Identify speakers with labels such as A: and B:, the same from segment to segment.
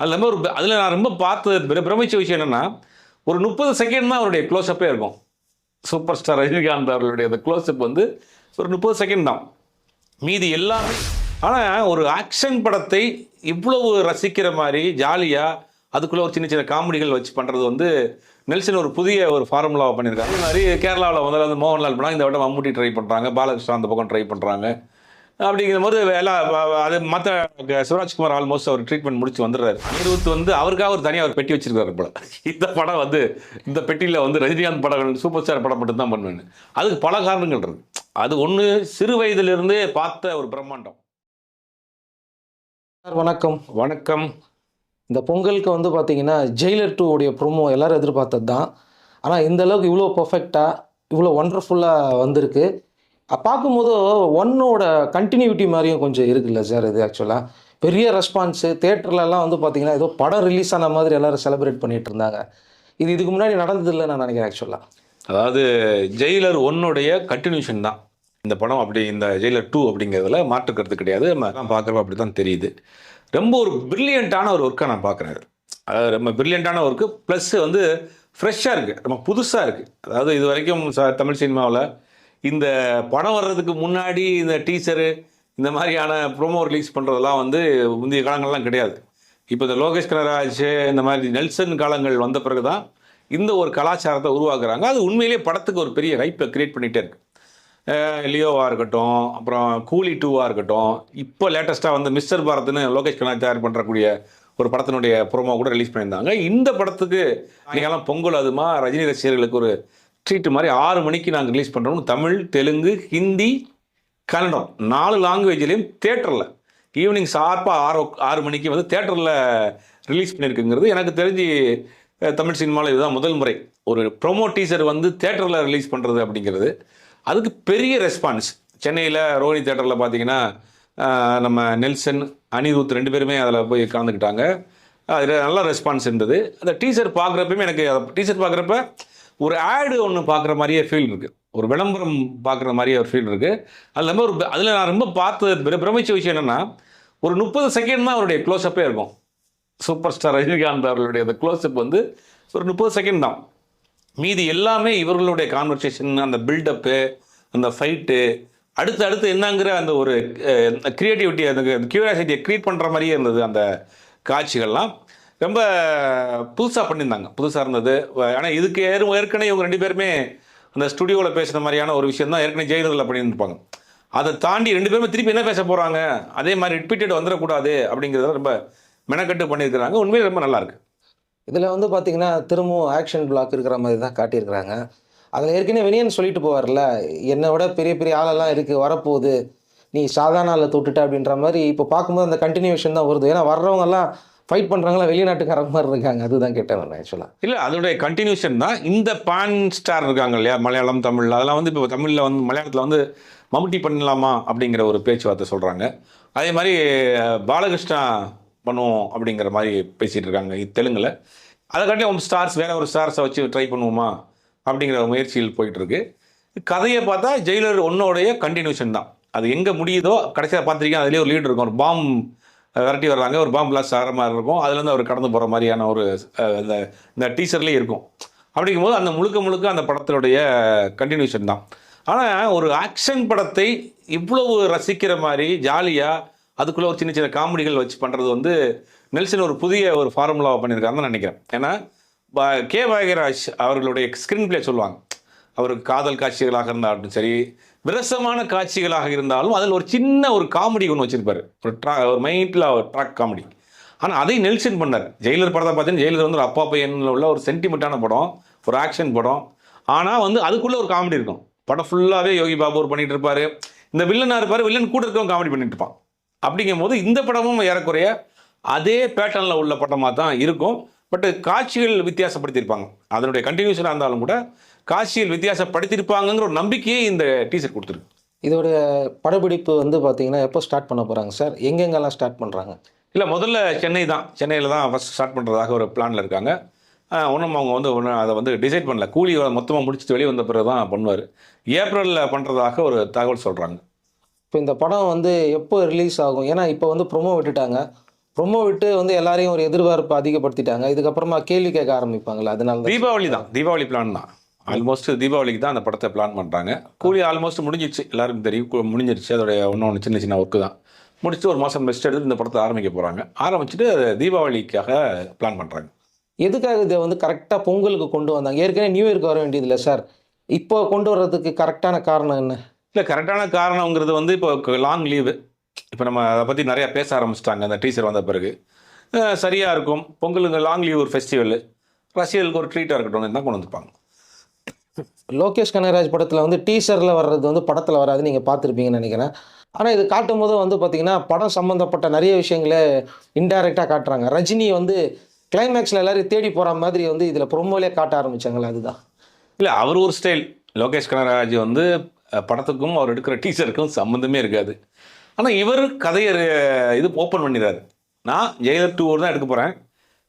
A: அது இல்லாமல் ஒரு அதில் நான் ரொம்ப பார்த்து பிரமிச்ச விஷயம் என்னென்னா ஒரு முப்பது செகண்ட் தான் அவருடைய க்ளோஸ்அப்பே இருக்கும். சூப்பர் ஸ்டார் ரஜினிகாந்த் அவர்களுடைய அந்த க்ளோஸ்அப் வந்து ஒரு முப்பது செகண்ட் தான். மீதி எல்லாமே ஆனால் ஒரு ஆக்ஷன் படத்தை இவ்வளவு ரசிக்கிற மாதிரி ஜாலியாக அதுக்குள்ளே ஒரு சின்ன சின்ன காமெடிகள் வச்சு பண்ணுறது வந்து நெல்சன் ஒரு புதிய ஒரு ஃபார்முலாவை பண்ணியிருக்காங்க அதே மாதிரி கேரளாவில் முதல்ல வந்து மோகன்லால் பண்ணால் இந்த விட மம்முட்டி ட்ரை பண்ணுறாங்க பாலகிருஷ்ணா அந்த பக்கம் ட்ரை பண்ணுறாங்க அப்படிங்கிற போது எல்லாம் வ- அது மற்ற சிவராஜ்குமார் ஆல்மோஸ்ட் அவர் ட்ரீட்மெண்ட் முடிச்சு வந்துடுறாரு. அனிருத் வந்து அவருக்காக ஒரு தனியாக ஒரு பெட்டி வச்சிருக்காரு போல. இந்த படம் வந்து இந்த பெட்டியில் வந்து ரஜினிகாந்த் படங்கள் சூப்பர் ஸ்டார் படம் மட்டும் தான் பண்ணுவேன் அதுக்கு பல காரணங்கள் இருக்கு. அது ஒன்று சிறு வயதிலிருந்தே பார்த்த ஒரு பிரம்மாண்டம்.
B: சார் வணக்கம்.
A: வணக்கம்.
B: இந்த பொங்கலுக்கு வந்து பார்த்தீங்கன்னா ஜெயிலர் டூ உடைய ப்ரோமோ எல்லாரும் எதிர்பார்த்தது தான் ஆனால் இந்த அளவுக்கு இவ்வளோ பர்ஃபெக்டாக இவ்வளோ ஒண்டர்ஃபுல்லாக வந்திருக்கு. பார்க்கும்போது ஒன்னோட கண்டினியூட்டி மாதிரியும் கொஞ்சம் இருக்குல்ல சார் இது ஆக்சுவலாக பெரிய ரெஸ்பான்ஸு தேட்டர்லலாம் வந்து பார்த்தீங்கன்னா ஏதோ படம் ரிலீஸ் ஆன மாதிரி எல்லோரும் செலிப்ரேட் பண்ணிட்டு இருந்தாங்க. இது இதுக்கு முன்னாடி நடந்ததில்லை நான் நினைக்கிறேன் ஆக்சுவலாக
A: அதாவது ஜெயிலர் ஒன்னுடைய கண்டினியூஷன் தான். இந்த படம் அப்படி இந்த ஜெயிலர் டூ அப்படிங்கிறதுல மாற்றுக்கிறது கிடையாது. நம்ம பார்க்குறப்ப அப்படி தான் தெரியுது. ரொம்ப ஒரு பிரில்லியண்ட்டான ஒரு ஒர்க்காக நான் பார்க்குறேன். அதாவது ரொம்ப பிரில்லியண்ட்டான ஒர்க்கு ப்ளஸ் வந்து ஃப்ரெஷ்ஷாக இருக்குது ரொம்ப புதுசாக இருக்குது அதாவது இது வரைக்கும் ச தமிழ் சினிமாவில் இந்த படம் வர்றதுக்கு முன்னாடி இந்த டீசரு இந்த மாதிரியான ப்ரோமோ ரிலீஸ் பண்ணுறதெல்லாம் வந்து முந்தைய காலங்கள்லாம் கிடையாது. இப்போ இந்த லோகேஷ் கனராஜ் இந்த மாதிரி நெல்சன் காலங்கள் வந்த பிறகு தான் இந்த ஒரு கலாச்சாரத்தை உருவாக்குறாங்க. அது உண்மையிலேயே படத்துக்கு ஒரு பெரிய ஹைப்பை கிரியேட் பண்ணிகிட்டே இருக்கு. லியோவாக இருக்கட்டும் அப்புறம் கூலி டூவாக இருக்கட்டும் இப்போ லேட்டஸ்ட்டாக வந்து மிஸ்டர் பாரத்னு லோகேஷ் கனராஜ் தயார் பண்ணுறக்கூடிய ஒரு படத்தினுடைய ப்ரோமோ கூட ரிலீஸ் பண்ணியிருந்தாங்க. இந்த படத்துக்கு அன்றைக்கெல்லாம் பொங்கல் அதுமா ரஜினி ரசிகர்களுக்கு ஒரு ஸ்ட்ரீட் மாதிரி ஆறு மணிக்கு நாங்கள் ரிலீஸ் பண்ணுறோம் தமிழ் தெலுங்கு ஹிந்தி கன்னடம். நாலு லாங்குவேஜ்லேயும் தேட்டரில் ஈவினிங் ஷார்ப்பாக ஆறு ஆறு மணிக்கு வந்து தேட்டரில் ரிலீஸ் பண்ணியிருக்குங்கிறது எனக்கு தெரிஞ்சு தமிழ் சினிமாவில் இதுதான் முதல் முறை. ஒரு ப்ரோமோ டீசர் வந்து தேட்டரில் ரிலீஸ் பண்ணுறது அப்படிங்கிறது. அதுக்கு பெரிய ரெஸ்பான்ஸ் சென்னையில் ரோஹினி தேட்டரில் பார்த்தீங்கன்னா நம்ம நெல்சன் அனிருத் ரெண்டு பேருமே அதில் போய் கலந்துக்கிட்டாங்க. அதில் நல்ல ரெஸ்பான்ஸ் இருந்தது. அந்த டீசர் பார்க்குறப்பயுமே எனக்கு டீசர் பார்க்குறப்ப ஒரு ஆடு ஒன்று பார்க்குற மாதிரியே ஃபீல் இருக்குது ஒரு விளம்பரம் பார்க்குற மாதிரியே ஒரு ஃபீல் இருக்குது அது இல்லாமல் ஒரு அதில் நான் ரொம்ப பார்த்து பிரமிச்ச விஷயம் என்னென்னா ஒரு முப்பது செகண்ட் தான் அவருடைய க்ளோஸ்அப்பே இருக்கும். சூப்பர் ஸ்டார் ரஜினிகாந்த் அவர்களுடைய அந்த க்ளோஸ்அப் வந்து ஒரு முப்பது செகண்ட் தான். மீதி எல்லாமே இவர்களுடைய கான்வர்சேஷன் அந்த பில்டப்பு அந்த ஃபைட்டு அடுத்து அடுத்து என்னங்கிற அந்த ஒரு க்ரியேட்டிவிட்டி அந்த கியூரியாசிட்டியை க்ரியேட் பண்ணுற மாதிரியே இருந்தது அந்த காட்சிகள்லாம். ரொம்ப புதுசாக பண்ணியிருந்தாங்க. புதுசாக இருந்தது. ஆனால் இதுக்கு ஏறு- ஏற்கனவே இவங்க ரெண்டு பேருமே அந்த ஸ்டுடியோவில் பேசுகிற மாதிரியான ஒரு விஷயம் தான் ஏற்கனவே ஜெயிலரில் பண்ணியிருப்பாங்க அதை தாண்டி ரெண்டு பேருமே திருப்பி என்ன பேச போகிறாங்க அதே மாதிரி ரிப்பீட்டட் வந்துடக்கூடாது அப்படிங்கிறத ரொம்ப மெனக்கட்டு பண்ணியிருக்கிறாங்க. உண்மையில் ரொம்ப நல்லாயிருக்கு
B: இதில் வந்து பார்த்திங்கன்னா திரும்பவும் ஆக்ஷன் பிளாக் இருக்கிற மாதிரி தான் காட்டியிருக்கிறாங்க. அதில் ஏற்கனவே வினியன் சொல்லிட்டு போவார்ல என்னை விட பெரிய பெரிய ஆளெல்லாம் இருக்குது வரப்போகுது. நீ சாதாரண ஆளை தொட்டுட்ட அப்படின்ற மாதிரி இப்போ பார்க்கும்போது அந்த கண்டினியூஷன் தான் வருது. ஏன்னா வர்றவங்கெல்லாம் ஃபைட் பண்ணுறாங்களா வெளிநாட்டுக்காரங்க மாதிரி இருக்காங்க. அதுதான் கேட்டேன் ஆக்சுவலாக
A: இல்லை அதனுடைய கண்டினியூஷன் தான் இந்த பான் ஸ்டார் இருக்காங்க இல்லையா? மலையாளம் தமிழ் அதெல்லாம் வந்து இப்போ தமிழில் வந்து மலையாளத்தில் வந்து மம்முட்டி பண்ணலாமா அப்படிங்கிற ஒரு பேச்சுவார்த்தை சொல்கிறாங்க அதே மாதிரி பாலகிருஷ்ணா பண்ணுவோம் அப்படிங்கிற மாதிரி பேசிகிட்டு இருக்காங்க தெலுங்கில். அதைக்காட்டி அதை காட்டி அவங்க ஸ்டார்ஸ் வேற ஒரு ஸ்டார்ஸை வச்சு ட்ரை பண்ணுவோமா அப்படிங்கிற ஒரு முயற்சியில் போயிட்டுருக்கு கதையை பார்த்தா ஜெயிலர் ஒன்னோடைய கண்டினியூஷன் தான். அது எங்கே முடியுதோ கடைசியாக பார்த்துருக்கீங்க அதுலேயே ஒரு லீடு இருக்கும் ஒரு பாம் விரட்டி வர்றாங்க. ஒரு பாம்பு பிளாஸ்ட் ஆகிற மாதிரி இருக்கும். அதுலேருந்து அவர் கடந்து போகிற மாதிரியான ஒரு இந்த இந்த டீசர்லேயே இருக்கும். அப்படிங்கும்போது அந்த முழுக்க முழுக்க அந்த படத்தினுடைய கண்டினியூஷன் தான். ஆனால் ஒரு ஆக்ஷன் படத்தை இவ்வளவு ரசிக்கிற மாதிரி ஜாலியாக அதுக்குள்ளே ஒரு சின்ன சின்ன காமெடிகள் வச்சு பண்ணுறது வந்து நெல்சன் ஒரு புதிய ஒரு ஃபார்முலாவை பண்ணியிருக்காருன்னு நினைக்கிறேன். ஏன்னா கே. பாக்யராஜ் அவர்களுடைய ஸ்க்ரீன் பிளே சொல்லுவாங்க. அவருக்கு காதல் காட்சிகளாக இருந்தாலும் சரி விரசமான காட்சிகளாக இருந்தாலும் அதில் ஒரு சின்ன ஒரு காமெடி ஒன்று வச்சிருப்பாரு. ஒரு ட்ரா ஒரு மைண்டில் ஒரு ட்ராக் காமெடி ஆனால் அதை நெல்சன் பண்ணார். ஜெயிலர் படத்தை பார்த்தீங்கன்னா ஜெயிலர் வந்து ஒரு அப்பா பையனில் உள்ள ஒரு சென்டிமெண்ட்டான படம் ஒரு ஆக்ஷன் படம். ஆனால் வந்து அதுக்குள்ளே ஒரு காமெடி இருக்கும். படம் ஃபுல்லாகவே யோகி பாபு ஒரு பண்ணிட்டு இருப்பாரு. இந்த வில்லனாக இருப்பார் வில்லன் கூட இருக்கவங்க காமெடி பண்ணிட்டு இருப்பான். அப்படிங்கும் போது இந்த படமும் ஏறக்குறைய அதே பேட்டர்னில் உள்ள படமாக தான் இருக்கும். பட் காட்சிகள் வித்தியாசப்படுத்தியிருப்பாங்க. அதனுடைய கண்டினியூஷனாக இருந்தாலும் கூட காட்சிகள் வித்தியாசப்படுத்தியிருப்பாங்கங்கிற ஒரு நம்பிக்கையே இந்த டீசர் கொடுத்துருக்கு.
B: இதோட படப்பிடிப்பு வந்து பார்த்தீங்கன்னா எப்போ ஸ்டார்ட் பண்ண போகிறாங்க சார்? எங்கெங்கெல்லாம் ஸ்டார்ட் பண்ணுறாங்க
A: இல்லை முதல்ல சென்னை தான். சென்னையில் தான் ஃபஸ்ட் ஸ்டார்ட் பண்ணுறதாக ஒரு பிளானில் இருக்காங்க. ஒன்றும் அவங்க வந்து ஒன்றும் அதை வந்து டிசைட் பண்ணல. கூலி மொத்தமாக முடிச்சுட்டு வெளியே வந்த பிறகு தான் பண்ணுவார். ஏப்ரலில் பண்ணுறதாக ஒரு தகவல் சொல்கிறாங்க
B: இப்போ இந்த படம் வந்து எப்போ ரிலீஸ் ஆகும்? ஏன்னா இப்போ வந்து ப்ரொமோ விட்டுட்டாங்க. ப்ரொமோ விட்டு வந்து எல்லாரையும் ஒரு எதிர்பார்ப்பு அதிகப்படுத்திட்டாங்க. இதுக்கப்புறமா கேள்வி கேட்க ஆரம்பிப்பாங்களா அதனால தான்
A: தீபாவளி தான். தீபாவளி பிளான் தான். ஆல்மோஸ்ட் தீபாவளிக்கு தான் அந்த படத்தை பிளான் பண்ணுறாங்க கூலி ஆல்மோஸ்ட் முடிஞ்சிச்சு எல்லாருக்கும் தெரியும். முடிஞ்சிருச்சு அதோடைய ஒன்று ஒன்று சின்ன சின்ன ஒர்க்கு தான். முடிச்சுட்டு ஒரு மாதம் ரெஸ்ட் எடுத்து இந்த படத்தை ஆரம்பிக்க போகிறாங்க ஆரம்பிச்சுட்டு அது தீபாவளிக்காக பிளான் பண்ணுறாங்க
B: எதுக்காக இதை வந்து கரெக்டாக பொங்கலுக்கு கொண்டு வந்தாங்க? ஏற்கனவே நியூ இயர்க்கு வர வேண்டியதில்லை சார் இப்போ கொண்டு வர்றதுக்கு கரெக்டான காரணம் என்ன?
A: இல்லை கரெக்டான காரணங்கிறது வந்து இப்போ லாங் லீவு இப்போ நம்ம அதை பற்றி நிறையா பேச ஆரம்பிச்சிட்டாங்க. அந்த டீச்சர் வந்த பிறகு. சரியாக இருக்கும். பொங்கலுக்கு லாங் லீவ் ஒரு ஃபெஸ்டிவல் ரசிகர்களுக்கு ஒரு ட்ரீட்டாக இருக்கட்டும் தான் கொண்டு வந்துருப்பாங்க.
B: லோகேஷ் கனகராஜ் படத்தில் வந்து டீசரில் வர்றது வந்து படத்தில் வராது நீங்கள் பார்த்துருப்பீங்கன்னு நினைக்கிறேன். ஆனால் இது காட்டும் போது வந்து பார்த்தீங்கன்னா படம் சம்மந்தப்பட்ட நிறைய விஷயங்களை இன்டைரக்டாக காட்டுறாங்க. ரஜினி வந்து கிளைமேக்ஸில் எல்லாரையும் தேடி போகிற மாதிரி வந்து இதில் ப்ரொமோலே காட்ட ஆரம்பிச்சாங்களே அதுதான்.
A: இல்லை அவர் ஒரு ஸ்டைல் லோகேஷ் கனகராஜ் வந்து படத்துக்கும் அவர் எடுக்கிற டீச்சருக்கும் சம்மந்தமே இருக்காது. ஆனால் இவர் கதையை இது ஓப்பன் பண்ணிடுறாரு. நான் ஜெயிலர் டூ தான் எடுக்க போகிறேன்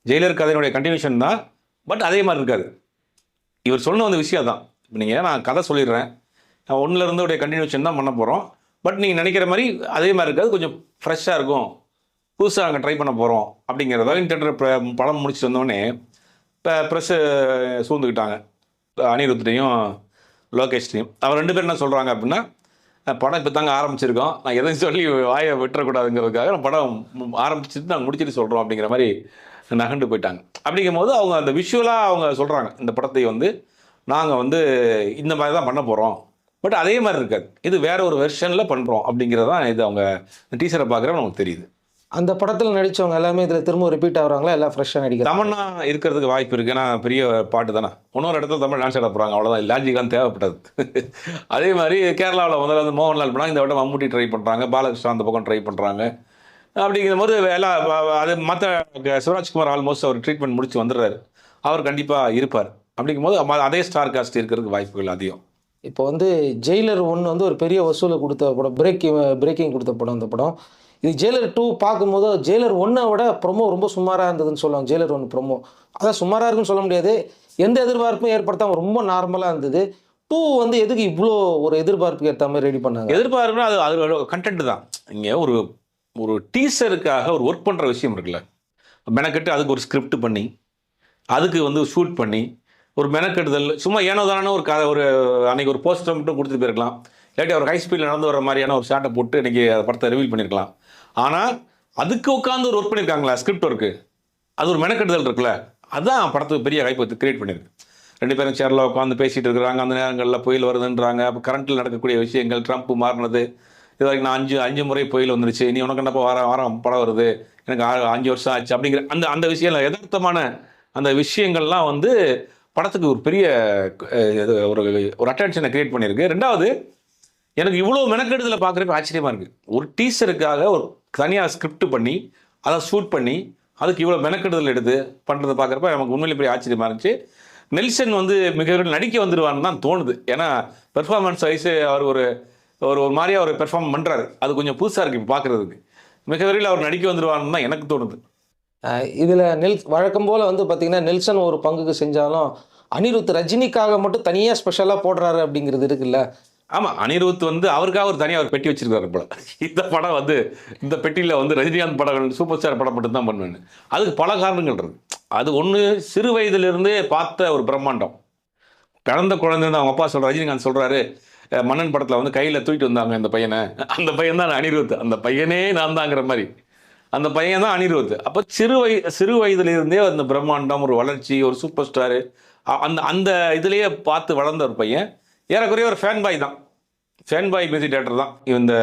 A: ஜெயிலர் கதையினுடைய கண்டினியூஷன் தான். பட் அதே மாதிரி இருக்காது. இவர் சொன்ன அந்த விஷயம் தான் இப்போ நீங்கள் நான் கதை சொல்லிடுறேன். நான் ஒன்றுலேருந்து உடைய கண்டினியூஷன் தான் பண்ண போகிறோம் பட் நீங்கள் நினைக்கிற மாதிரி அதே மாதிரி இருக்காது. கொஞ்சம் ஃப்ரெஷ்ஷாக இருக்கும். புதுசாக நாங்கள் ட்ரை பண்ண போகிறோம் அப்படிங்கிறத இன்டர்நெட் படம் முடிச்சுட்டு வந்தோடனே இப்போ ப்ரெஸ்ஸு சூழ்ந்துக்கிட்டாங்க. அனிருத்தையும் லோகேஷ்டையும். அவர் ரெண்டு பேரும் என்ன சொல்கிறாங்க அப்படின்னா படம் இப்போ தாங்க ஆரம்பிச்சிருக்கோம். நான் எதையும் சொல்லி வாயை விட்டுறக்கூடாதுங்கிறதுக்காக நான் படம் ஆரம்பிச்சுட்டு நாங்கள் முடிச்சுட்டு சொல்கிறோம் அப்படிங்கிற மாதிரி நகண்டு போயிட்டாங்க. அப்படிங்கும்போது அவங்க அந்த விஷுவலாக அவங்க சொல்கிறாங்க இந்த படத்தை வந்து நாங்கள் வந்து இந்த மாதிரி தான் பண்ண போகிறோம் பட் அதே மாதிரி இருக்காது. இது வேற ஒரு வெர்ஷனில் பண்ணுறோம் அப்படிங்கிறது தான் இது அவங்க டீச்சரை பார்க்குறப்ப நமக்கு தெரியுது.
B: அந்த படத்தில் நடித்தவங்க எல்லாமே இதில் திரும்ப ரிப்பீட் ஆகுறாங்களா? எல்லாம் ஃப்ரெஷ்ஷாக நடிக்கிறாங்க
A: தமன்னா இருக்கிறதுக்கு வாய்ப்பு இருக்கு. ஏன்னா பெரிய பாட்டு தானே. இன்னொரு இடத்துல தமிழ் டான்ஸ் ஆட போகிறாங்க அவ்வளோதான் லாஜிக்கான தேவைப்பட்டது. அதே மாதிரி கேரளாவில் முதல்ல வந்து மோகன்லால் பண்ணாங்க. இந்த வட்டம் மம்முட்டி ட்ரை பண்ணுறாங்க பாலகிருஷ்ணா அந்த பக்கம் ட்ரை பண்ணுறாங்க அப்படிங்கிற போது எல்லாம் அது மற்ற சிவராஜ்குமார் ஆல்மோஸ்ட் அவர் ட்ரீட்மெண்ட் முடிச்சு வந்துடுறாரு. அவர் கண்டிப்பாக இருப்பார். அப்படிங்கும் போது அதே ஸ்டார் காஸ்ட் இருக்கிறதுக்கு வாய்ப்புகள் அதிகம்.
B: இப்போ வந்து ஜெயிலர் ஒன்று வந்து ஒரு பெரிய வசூலை கொடுத்த படம் பிரேக்கிங் பிரேக்கிங் கொடுத்த படம் அந்த படம். இது ஜெயிலர் டூ பார்க்கும்போது ஜெயிலர் ஒன்றை விட ப்ரொமோ ரொம்ப சுமாராக இருந்ததுன்னு சொல்லுவாங்க ஜெயிலர் ஒன் ப்ரொமோ அதான் சுமாராக இருக்குன்னு சொல்ல முடியாது. எந்த எதிர்பார்ப்பும் ஏற்படுத்தாமல் ரொம்ப நார்மலாக இருந்தது. டூ வந்து எதுக்கு இவ்வளோ ஒரு எதிர்பார்ப்புக்கு ஏற்ற மாதிரி ரெடி பண்ணாங்க?
A: எதிர்பார்ப்புனா அது அது கண்டென்ட் தான். இங்கே ஒரு ஒரு டீசருக்காக ஒரு ஒர்க் பண்ணுற விஷயம் இருக்குல்ல. மெனக்கெட்டு அதுக்கு ஒரு ஸ்கிரிப்ட் பண்ணி அதுக்கு வந்து ஷூட் பண்ணி ஒரு மெனக்கெடுதல் சும்மா ஏனோ தானோ ஒரு கதை ஒரு அன்னைக்கு ஒரு போஸ்டர் மட்டும் கொடுத்துட்டு போயிருக்கலாம். இல்லாட்டி ஒரு ஹை ஸ்பீடில் நடந்து வர மாதிரியான ஒரு ஷாட்டை போட்டு இன்றைக்கி அந்த படத்தை ரிவீல் பண்ணியிருக்கலாம் ஆனால் அதுக்கு உட்காந்து ஒரு ஒர்க் பண்ணியிருக்காங்களா ஸ்கிரிப்ட் ஒர்க்கு அது ஒரு மெனக்கெடுதல் இருக்குல்ல. அதுதான் படத்துக்கு பெரிய ஹைப் கிரியேட் பண்ணியிருக்கு ரெண்டு பேரும் சேரில் உட்காந்து பேசிகிட்டு இருக்கிறாங்க. அந்த நேரங்களில் புயல் வருதுன்றாங்க. அப்போ கரண்ட்டில் நடக்கக்கூடிய விஷயங்கள் ட்ரம்ப் மாறினது இது வரைக்கும் நான் அஞ்சு அஞ்சு முறை புயல் வந்துருச்சு. நீ உனக்கு என்னப்பா வாரம் வாரம் படம் வருது? எனக்கு ஆறு- அஞ்சு வருஷம் ஆச்சு அப்படிங்கிற அந்த அந்த விஷயம் யதார்த்தமான அந்த விஷயங்கள்லாம் வந்து படத்துக்கு ஒரு பெரிய இது ஒரு ஒரு அட்டென்ஷனை கிரியேட் பண்ணியிருக்கு. ரெண்டாவது எனக்கு இவ்வளோ மெனக்கெடுதலை பார்க்குறப்ப ஆச்சரியமாக இருக்குது ஒரு டீச்சருக்காக ஒரு தனியாக ஸ்கிரிப்ட் பண்ணி அதை ஷூட் பண்ணி அதுக்கு இவ்வளோ மெனக்கெடுதல் எடுத்து பண்ணுறதை பார்க்குறப்ப நமக்கு உண்மையிலே பெரிய ஆச்சரியமாக இருந்துச்சு. நெல்சன் வந்து மிக நடிக்க வந்துடுவான்னு தான் தோணுது. ஏன்னா பெர்ஃபார்மன்ஸ் வைஸு அவர் ஒரு ஒரு ஒரு மாதிரியாக அவர் பெர்ஃபார்ம் பண்ணுறாரு அது கொஞ்சம் புதுசாக இருக்குது பார்க்குறதுக்கு மிக விரைவில் அவர் நடிக்க வந்துடுவான்னு தான் எனக்கு தோணுது.
B: இதில் நெல் வழக்கம் போல் வந்து பார்த்தீங்கன்னா நெல்சன் ஒரு பங்குக்கு செஞ்சாலும் அனிருத் ரஜினிக்காக மட்டும் தனியாக ஸ்பெஷலாக போடுறாரு அப்படிங்கிறது இருக்குல்ல.
A: ஆமாம் அனிருத் வந்து அவருக்காக ஒரு தனியாக ஒரு பெட்டி வச்சிருக்காரு போல. இந்த படம் வந்து இந்த பெட்டியில் வந்து ரஜினிகாந்த் படங்கள் சூப்பர் ஸ்டார் படம் மட்டும் தான் பண்ணுவேன் அதுக்கு பல காரணங்கள் இருக்கு. அது ஒன்று சிறு வயதிலிருந்தே பார்த்த ஒரு பிரம்மாண்டம். பிறந்த குழந்தை அவங்க அப்பா சொல்ற ரஜினிகாந்த் சொல்றாரு அஹ், மன்னன் படத்தில் வந்து கையில் தூக்கிட்டு வந்தாங்க அந்த பையனை. அந்த பையன் தான் அனிருத். அந்த பையனே நான் தாங்கிற மாதிரி. அந்த பையன் தான் அனிருத். அப்போ சிறு வய சிறு வயதுலேருந்தே அந்த பிரம்மாண்டம் ஒரு வளர்ச்சி ஒரு சூப்பர் ஸ்டாரு அந்த அந்த இதுலேயே பார்த்து வளர்ந்த ஒரு பையன். ஏறக்குறைய ஒரு ஃபேன் பாய் தான். ஃபேன் பாய் மியூசிக் டேரக்டர் தான் இந்த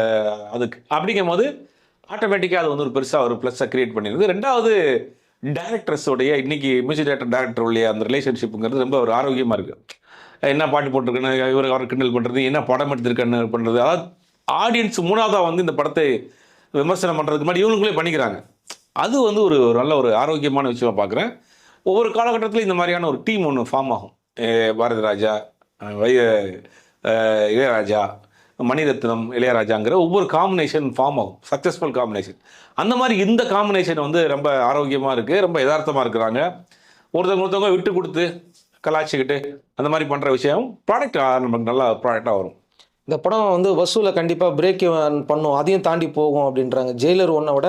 A: அதுக்கு. அப்படிங்கும் போது ஆட்டோமேட்டிக்காக அது வந்து ஒரு பெருசாக ஒரு ப்ளஸ்ஸாக க்ரியேட் பண்ணிடுது ரெண்டாவது டேரக்டர்ஸோடைய இன்னைக்கு மியூசிக் டேரக்டர் டேரக்டர் உள்ள அந்த ரிலேஷன்ஷிப்புங்கிறது ரொம்ப ஒரு ஆரோக்கியமாக இருக்குது என்ன பாட்டு போட்டிருக்குன்னு இவர் அவர் கிண்டல் பண்ணுறது என்ன படம் எடுத்திருக்கேன்னு பண்ணுறது அதாவது ஆடியன்ஸ் மூணாவதாக வந்து இந்த படத்தை விமர்சனம் பண்ணுறதுக்கு முன்னாடி இவங்களுக்குள்ளே பண்ணிக்கிறாங்க. அது வந்து ஒரு நல்ல ஒரு ஆரோக்கியமான விஷயமா பார்க்குறேன் ஒவ்வொரு காலகட்டத்தில் இந்த மாதிரியான ஒரு டீம் ஒன்று ஃபார்ம் ஆகும். பாரதி ராஜா வைய வை இளையராஜா மணிரத்னம் இளையராஜாங்கிற ஒவ்வொரு காம்பினேஷன் ஃபார்ம் ஆகும். சக்ஸஸ்ஃபுல் காம்பினேஷன் அந்த மாதிரி இந்த காம்பினேஷன் வந்து ரொம்ப ஆரோக்கியமாக இருக்குது ரொம்ப யதார்த்தமாக இருக்கிறாங்க. ஒருத்தவங்க ஒருத்தவங்க விட்டு கொடுத்து கலாச்சிக்கிட்டு அந்த மாதிரி பண்ணுற விஷயம் ப்ராடக்ட் நமக்கு நல்லா ப்ராடக்டாக வரும்.
B: இந்த படம் வந்து வசூலை கண்டிப்பாக பிரேக் பண்ணும். அதையும் தாண்டி போகும் அப்படின்றாங்க. ஜெயிலர் ஒன்றை விட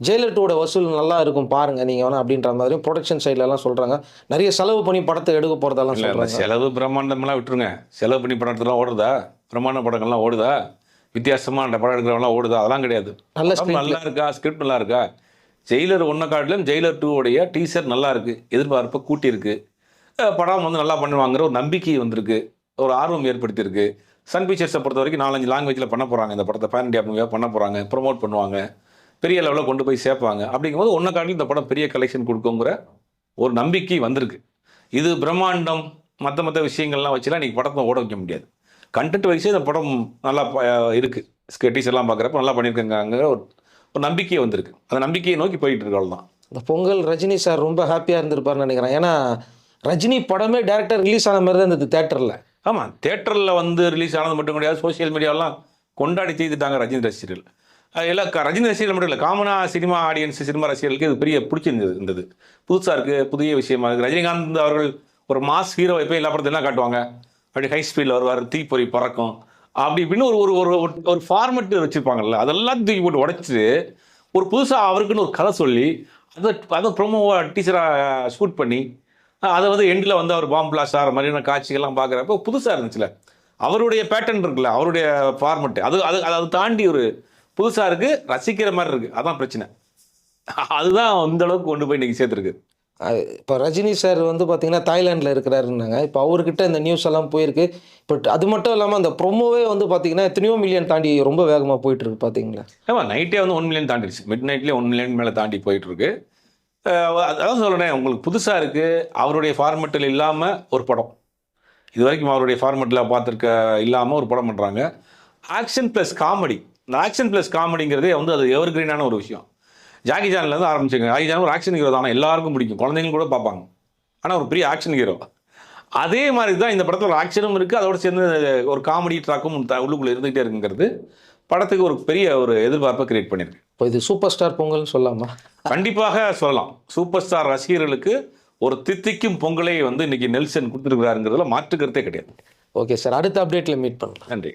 B: ஜெயிலர் டூவோட வசூல் நல்லா இருக்கும் பாருங்க நீங்கள் வேணா அப்படின்ற மாதிரி ப்ரொடக்ஷன் சைட்லலாம் சொல்கிறாங்க நிறைய செலவு பண்ணி படத்தை எடுக்க போகிறதெல்லாம் சொல்கிறாங்க
A: செலவு பிரம்மாண்டமெல்லாம் விட்டுருங்க. செலவு பண்ணி படம் எடுத்துலாம் ஓடுதா? பிரம்மாண்ட படங்கள்லாம் ஓடுதா? வித்தியாசமாக அந்த படம் எடுக்கிறவங்களாம் ஓடுதா? அதெல்லாம் கிடையாது.
B: நல்ல.
A: நல்லா இருக்கா? ஸ்கிரிப்ட் நல்லா இருக்கா? ஜெயிலர் ஒன்றை காட்டிலும் ஜெயிலர் டூ உடைய டீசர் நல்லா இருக்கு. எதிர்பார்ப்பை கூட்டியிருக்கு. படம் வந்து நல்லா பண்ணுவாங்கிற ஒரு நம்பிக்கை வந்திருக்கு. ஒரு ஆர்வம் ஏற்படுத்தியிருக்கு. சன் பிக்சர்ஸை பொறுத்த வரைக்கும் நாலஞ்சு லாங்குவேஜில் பண்ண போகிறாங்க இந்த படத்தை பேன் இண்டியா மூவியாக பண்ண போகிறாங்க ப்ரொமோட் பண்ணுவாங்க. பெரிய லெவலில் கொண்டு போய் சேர்ப்பாங்க. அப்படிங்கும்போது ஒன்றை காட்டிலும் இந்த படம் பெரிய கலெக்ஷன் கொடுக்குங்கிற ஒரு நம்பிக்கை வந்திருக்கு. இது பிரம்மாண்டம் மற்ற மற்ற விஷயங்கள்லாம் வச்சுலாம் இன்றைக்கி படத்தை ஓட வைக்க முடியாது. கண்டென்ட் வைஸே இந்த படம் நல்லா ப- இருக்குது ஸ்கெட்டிஸ் எல்லாம் பார்க்குறப்ப நல்லா பண்ணியிருக்காங்கிற ஒரு ஒரு நம்பிக்கை வந்திருக்கு. அந்த நம்பிக்கையை நோக்கி போயிட்டு இருக்காள் அவ்வளோதான்
B: இந்த பொங்கல் ரஜினி சார் ரொம்ப ஹாப்பியாக இருந்திருப்பார்னு நினைக்கிறேன். ஏன்னா ரஜினி படமே டேரக்டர் ரிலீஸ் ஆன மாதிரி தான் இருந்தது தேட்டரில்
A: ஆமாம் தேட்டரில் வந்து ரிலீஸ் ஆனது மட்டும் கிடையாது சோஷியல் மீடியாவெல்லாம் கொண்டாடி செய்துட்டாங்க ரஜினி ரசிகர்கள். எல்லாம் ரஜினி ரசிகர்கள் மட்டும் இல்லை காமனாக சினிமா ஆடியன்ஸ் சினிமா ரசிகர்களுக்கு இது பெரிய பிடிச்சிருந்தது இருந்தது. புதுசாக இருக்குது புதிய விஷயமா இருக்குது ரஜினிகாந்த் அவர்கள் ஒரு மாஸ் ஹீரோ எப்போ எல்லா படத்தையும் என்ன காட்டுவாங்க? அப்படி ஹை ஸ்பீடில் வருவார் தீப்பொறி பறக்கும். அப்படி இப்படின்னு ஒரு ஒரு ஒரு ஒரு- ஒரு ஃபார்மெட் வச்சுருப்பாங்கல்ல அதெல்லாம் தூக்கி போட்டு உடைச்சிட்டு ஒரு புதுசாக அவருக்குன்னு ஒரு கதை சொல்லி அதை அதை ப்ரொமோவாக டீச்சராக ஷூட் பண்ணி அதை வந்து எண்டில் வந்து அவர் பாம்பு பிளாஸ்ட் ஆகிற மாதிரியான காட்சிகள்லாம் பார்க்குறப்போ புதுசாக இருந்துச்சுல. அவருடைய பேட்டர்ன் இருக்குல்ல அவருடைய ஃபார்மெட்டு அது அது அதை தாண்டி ஒரு புதுசாக இருக்குது ரசிக்கிற மாதிரி இருக்குது அதான் பிரச்சனை. அதுதான் அந்த அளவுக்கு கொண்டு போய் இன்னைக்கு சேர்த்துருக்கு.
B: இப்போ ரஜினி சார் வந்து பார்த்தீங்கன்னா தாய்லாண்டில் இருக்கிறாருன்னாங்க. இப்போ அவர்கிட்ட இந்த நியூஸ் எல்லாம் போயிருக்கு. பட் அது மட்டும் இல்லாமல் அந்த ப்ரொமோவே வந்து பார்த்தீங்கன்னா எத்தனையோ மில்லியன் தாண்டி ரொம்ப வேகமாக போயிட்டு இருக்கு பார்த்தீங்களா
A: ஆமாம் நைட்டே வந்து ஒன் மில்லியன் தாண்டிடுச்சு மிட் நைட்லேயே ஒன் மில்லியன் மேலே தாண்டி போயிட்டு இருக்கு. அஹ் அதான் சொல்லணேன் உங்களுக்கு புதுசாக இருக்குது அவருடைய ஃபார்மெட்டில் இல்லாமல் ஒரு படம். இது வரைக்கும் அவருடைய ஃபார்மெட்டில் பார்த்துருக்க இல்லாமல் ஒரு படம் பண்ணுறாங்க ஆக்ஷன் ப்ளஸ் காமெடி இந்த ஆக்ஷன் ப்ளஸ் காமெடிங்கிறதே வந்து அது எவர் கிரீனான ஒரு விஷயம். ஜாக்கி சான்லேருந்து ஆரம்பிச்சுங்க. ஜாக்கி சான் ஒரு ஆக்ஷன் ஹீரோ தான். எல்லாருக்கும் பிடிக்கும். குழந்தைங்க கூட பார்ப்பாங்க. ஆனால் ஒரு பெரிய ஆக்ஷன் ஹீரோ அதே மாதிரி தான் இந்த படத்தில் ஒரு ஆக்ஷனும் இருக்குது அதோட சேர்ந்து ஒரு காமெடி ட்ராக்கும் உள்ளுக்குள்ளே இருந்துகிட்டே இருக்குங்கிறது. படத்துக்கு ஒரு பெரிய ஒரு எதிர்பார்ப்பை கிரியேட் பண்ணியிருக்கு
B: இப்போ இது சூப்பர் ஸ்டார் பொங்கல்னு சொல்லலாமா
A: கண்டிப்பாக சொல்லலாம். சூப்பர் ஸ்டார் ரசிகர்களுக்கு ஒரு தித்திக்கும் பொங்கலை வந்து இன்னைக்கு நெல்சன் கொடுத்துருக்கிறாருங்கிறதுல மாற்று கருத்தே கிடையாது.
B: ஓகே சார் அடுத்த அப்டேட்டில் மீட் பண்ணலாம்.
A: நன்றி.